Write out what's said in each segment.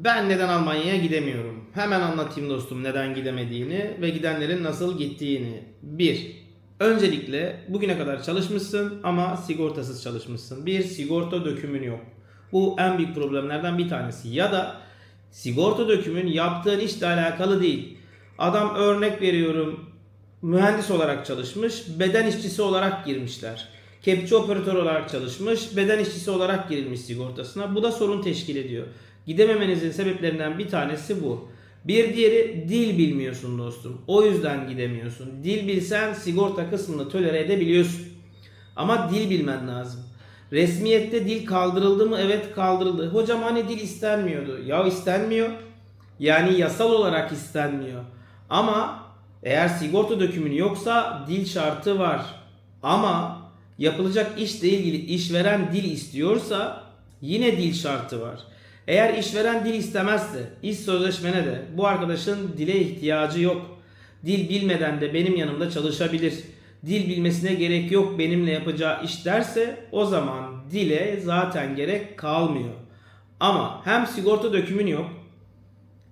Ben neden Almanya'ya gidemiyorum? Hemen anlatayım dostum neden gidemediğini ve gidenlerin nasıl gittiğini. 1. Öncelikle bugüne kadar çalışmışsın ama sigortasız çalışmışsın. Bir sigorta dökümün yok. Bu en büyük problemlerden bir tanesi. Ya da sigorta dökümün yaptığın işle alakalı değil. Adam örnek veriyorum mühendis olarak çalışmış, beden işçisi olarak girmişler. Kepçe operatör olarak çalışmış, beden işçisi olarak girilmiş sigortasına. Bu da sorun teşkil ediyor. Gidememenizin sebeplerinden bir tanesi bu. Bir diğeri dil bilmiyorsun dostum. O yüzden gidemiyorsun. Dil bilsen sigorta kısmını tolere edebiliyorsun. Ama dil bilmen lazım. Resmiyette dil kaldırıldı mı? Evet kaldırıldı. Hocam hani dil istenmiyordu. Ya istenmiyor. Yani yasal olarak istenmiyor. Ama eğer sigorta dökümün yoksa dil şartı var. Ama yapılacak işle ilgili işveren dil istiyorsa yine dil şartı var. Eğer işveren dil istemezse iş sözleşmene de bu arkadaşın dile ihtiyacı yok. Dil bilmeden de benim yanımda çalışabilir. Dil bilmesine gerek yok benimle yapacağı iş derse o zaman dile zaten gerek kalmıyor. Ama hem sigorta dökümün yok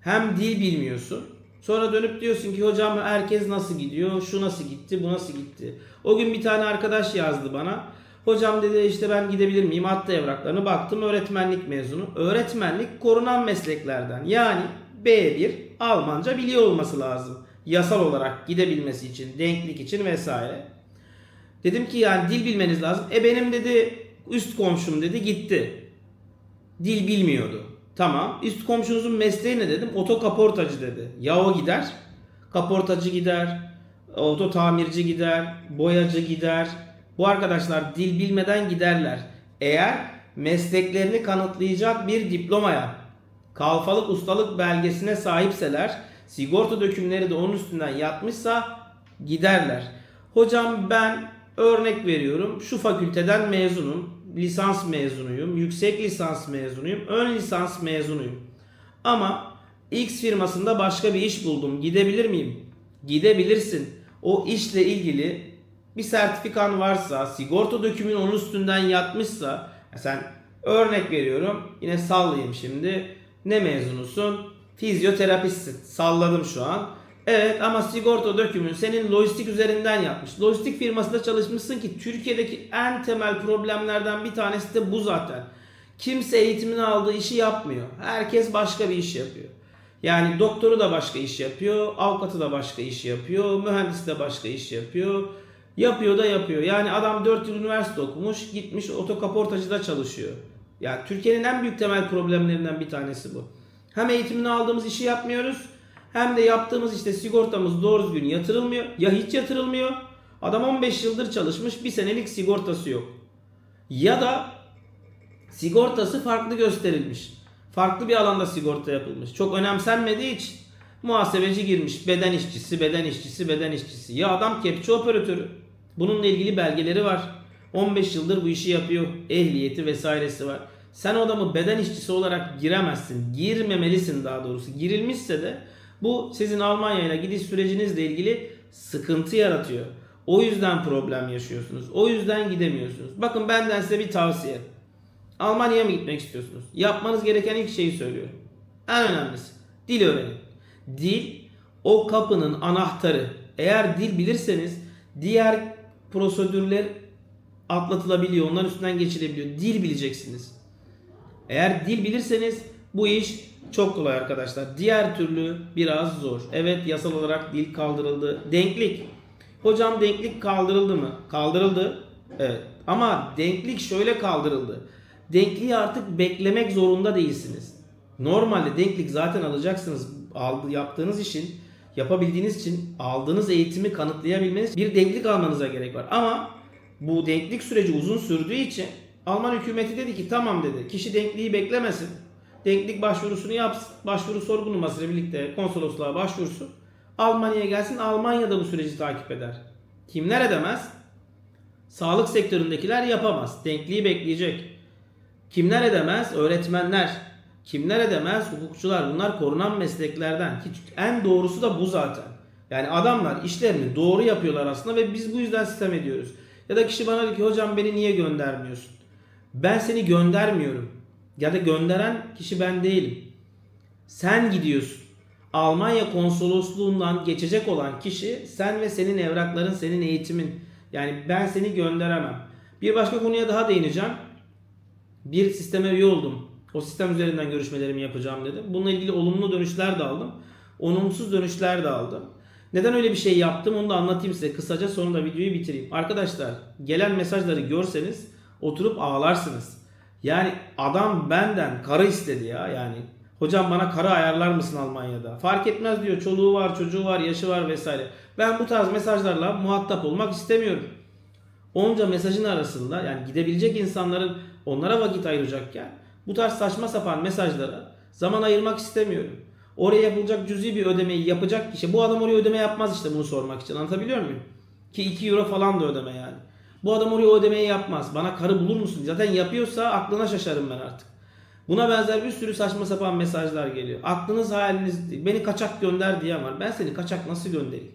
hem dil bilmiyorsun. Sonra dönüp diyorsun ki hocam herkes nasıl gidiyor? Şu nasıl gitti? Bu nasıl gitti? O gün bir tane arkadaş yazdı bana. Hocam dedi işte ben gidebilir miyim? Attı evraklarını. Baktım öğretmenlik mezunu. Öğretmenlik korunan mesleklerden. Yani B1 Almanca biliyor olması lazım. Yasal olarak gidebilmesi için, denklik için vesaire. Dedim ki yani dil bilmeniz lazım. E benim dedi üst komşum dedi gitti. Dil bilmiyordu. Tamam. Üst komşunuzun mesleği ne dedim? Oto kaportacı dedi. Ya o gider. Kaportacı gider. Oto tamirci gider. Boyacı gider. Bu arkadaşlar dil bilmeden giderler. Eğer mesleklerini kanıtlayacak bir diplomaya, kalfalık ustalık belgesine sahipseler, sigorta dökümleri de onun üstünden yatmışsa giderler. Hocam ben örnek veriyorum şu fakülteden mezunum, lisans mezunuyum, yüksek lisans mezunuyum, ön lisans mezunuyum. Ama X firmasında başka bir iş buldum. Gidebilir miyim? Gidebilirsin. O işle ilgili bir sertifikan varsa, sigorta dökümün onun üstünden yatmışsa, ya sen örnek veriyorum, yine sallayayım şimdi. Ne mezunusun? Fizyoterapistsin. Salladım şu an. Evet ama sigorta dökümün senin lojistik üzerinden yapmış. Lojistik firmasında çalışmışsın ki Türkiye'deki en temel problemlerden bir tanesi de bu zaten. Kimse eğitimini aldığı işi yapmıyor. Herkes başka bir iş yapıyor. Yani doktoru da başka iş yapıyor, avukatı da başka iş yapıyor, mühendis de başka iş yapıyor. Yapıyor da yapıyor. Yani adam 4 yıl üniversite okumuş, gitmiş otokaportacıda çalışıyor. Yani Türkiye'nin en büyük temel problemlerinden bir tanesi bu. Hem eğitimini aldığımız işi yapmıyoruz, hem de yaptığımız işte sigortamız doğru düzgün yatırılmıyor. Ya hiç yatırılmıyor. Adam 15 yıldır çalışmış, bir senelik sigortası yok. Ya da sigortası farklı gösterilmiş. Farklı bir alanda sigorta yapılmış. Çok önemsenmediği için muhasebeci girmiş. Beden işçisi, beden işçisi, beden işçisi. Ya adam kepçe operatörü. Bununla ilgili belgeleri var. 15 yıldır bu işi yapıyor. Ehliyeti vesairesi var. Sen o adamı beden işçisi olarak giremezsin. Girmemelisin daha doğrusu. Girilmişse de bu sizin Almanya'ya gidiş sürecinizle ilgili sıkıntı yaratıyor. O yüzden problem yaşıyorsunuz. O yüzden gidemiyorsunuz. Bakın benden size bir tavsiye. Almanya'ya mı gitmek istiyorsunuz? Yapmanız gereken ilk şeyi söylüyorum. En önemlisi dil öğrenin. Dil o kapının anahtarı. Eğer dil bilirseniz diğer prosedürler atlatılabiliyor. Onların üstünden geçilebiliyor. Dil bileceksiniz. Eğer dil bilirseniz bu iş çok kolay arkadaşlar. Diğer türlü biraz zor. Evet yasal olarak dil kaldırıldı. Denklik. Hocam denklik kaldırıldı mı? Kaldırıldı. Evet. Ama denklik şöyle kaldırıldı. Denkliği artık beklemek zorunda değilsiniz. Normalde denklik zaten alacaksınız. Aldı, yaptığınız işin, yapabildiğiniz için aldığınız eğitimi kanıtlayabilmeniz bir denklik almanıza gerek var. Ama bu denklik süreci uzun sürdüğü için Alman hükümeti dedi ki tamam dedi. Kişi denkliği beklemesin. Denklik başvurusunu yapsın. Başvuru sorgu numarasıyla birlikte konsolosluğa başvursun. Almanya'ya gelsin. Almanya'da bu süreci takip eder. Kimler edemez? Sağlık sektöründekiler yapamaz. Denkliği bekleyecek. Kimler edemez? Öğretmenler. Kimler edemez? Hukukçular. Bunlar korunan mesleklerden. Hiç, en doğrusu da bu zaten. Yani adamlar işlerini doğru yapıyorlar aslında ve biz bu yüzden sistem ediyoruz. Ya da kişi bana diyor ki hocam beni niye göndermiyorsun? Ben seni göndermiyorum. Ya da gönderen kişi ben değilim. Sen gidiyorsun. Almanya konsolosluğundan geçecek olan kişi sen ve senin evrakların, senin eğitimin. Yani ben seni gönderemem. Bir başka konuya daha değineceğim. Bir sisteme üye oldum. O sistem üzerinden görüşmelerimi yapacağım dedim. Bununla ilgili olumlu dönüşler de aldım. Olumsuz dönüşler de aldım. Neden öyle bir şey yaptım onu da anlatayım size kısaca sonra da videoyu bitireyim. Arkadaşlar gelen mesajları görseniz oturup ağlarsınız. Yani adam benden karı istedi ya yani. Hocam bana karı ayarlar mısın Almanya'da? Fark etmez diyor. Çoluğu var, çocuğu var, yaşı var vesaire. Ben bu tarz mesajlarla muhatap olmak istemiyorum. Onca mesajın arasında yani gidebilecek insanların onlara vakit ayıracakken bu tarz saçma sapan mesajlara zaman ayırmak istemiyorum. Oraya yapılacak cüzi bir ödemeyi yapacak kişi bu adam oraya ödeme yapmaz işte bunu sormak için anlatabiliyor muyum? Ki 2 euro falan da ödeme yani. Bu adam oraya ödemeyi yapmaz. Bana karı bulur musun? Zaten yapıyorsa aklına şaşarım ben artık. Buna benzer bir sürü saçma sapan mesajlar geliyor. Aklınız hayaliniz. Beni kaçak gönder diyen var. Ben seni kaçak nasıl göndereyim?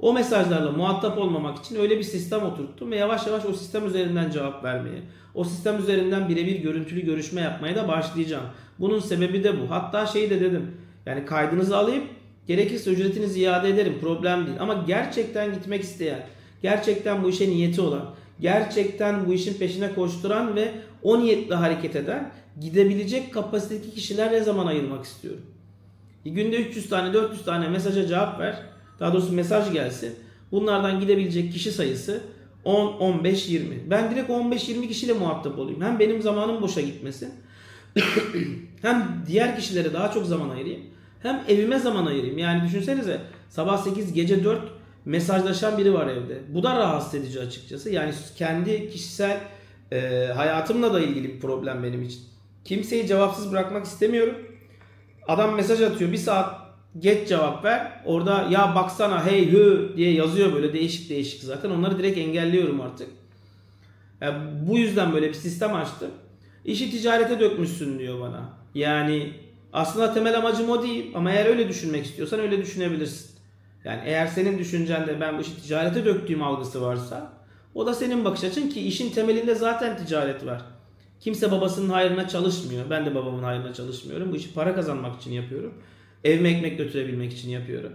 O mesajlarla muhatap olmamak için öyle bir sistem oturttum ve yavaş yavaş o sistem üzerinden cevap vermeye, o sistem üzerinden birebir görüntülü görüşme yapmaya da başlayacağım. Bunun sebebi de bu. Hatta şey de dedim. Yani kaydınızı alayım, gerekirse ücretinizi iade ederim. Problem değil. Ama gerçekten gitmek isteyen, gerçekten bu işe niyeti olan, gerçekten bu işin peşine koşturan ve o niyetle hareket eden, gidebilecek kapasitedeki kişilerle zaman ayırmak istiyorum. Günde 300 tane 400 tane mesaja cevap ver. Daha doğrusu mesaj gelsin. Bunlardan gidebilecek kişi sayısı 10, 15, 20. Ben direkt 15-20 kişiyle muhatap olayım. Hem benim zamanım boşa gitmesin. hem diğer kişilere daha çok zaman ayırayım. Hem evime zaman ayırayım. Yani düşünsenize sabah 8 gece 4 mesajlaşan biri var evde. Bu da rahatsız edici açıkçası. Yani kendi kişisel e, hayatımla da ilgili bir problem benim için. Kimseyi cevapsız bırakmak istemiyorum. Adam mesaj atıyor. Bir saat geç cevap ver. Orada ya baksana hey hü diye yazıyor böyle değişik değişik zaten. Onları direkt engelliyorum artık. Yani bu yüzden böyle bir sistem açtım. İşi ticarete dökmüşsün diyor bana. Yani aslında temel amacım o değil ama eğer öyle düşünmek istiyorsan öyle düşünebilirsin. Yani eğer senin düşüncende ben bu işi ticarete döktüğüm algısı varsa o da senin bakış açın ki işin temelinde zaten ticaret var. Kimse babasının hayrına çalışmıyor. Ben de babamın hayrına çalışmıyorum. Bu işi para kazanmak için yapıyorum. Evime ekmek götürebilmek için yapıyorum.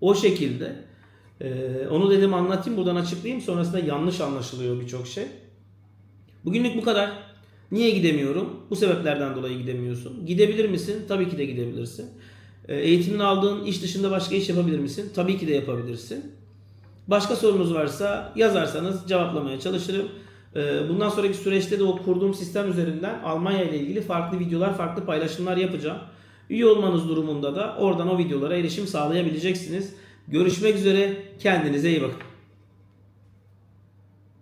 O şekilde e, onu dedim anlatayım buradan açıklayayım. Sonrasında yanlış anlaşılıyor birçok şey. Bugünlük bu kadar. Niye gidemiyorum? Bu sebeplerden dolayı gidemiyorsun. Gidebilir misin? Tabii ki de gidebilirsin. E, eğitimini aldığın iş dışında başka iş yapabilir misin? Tabii ki de yapabilirsin. Başka sorunuz varsa yazarsanız cevaplamaya çalışırım. E, bundan sonraki süreçte de o kurduğum sistem üzerinden Almanya ile ilgili farklı videolar, farklı paylaşımlar yapacağım. Üye olmanız durumunda da oradan o videolara erişim sağlayabileceksiniz. Görüşmek üzere. Kendinize iyi bakın.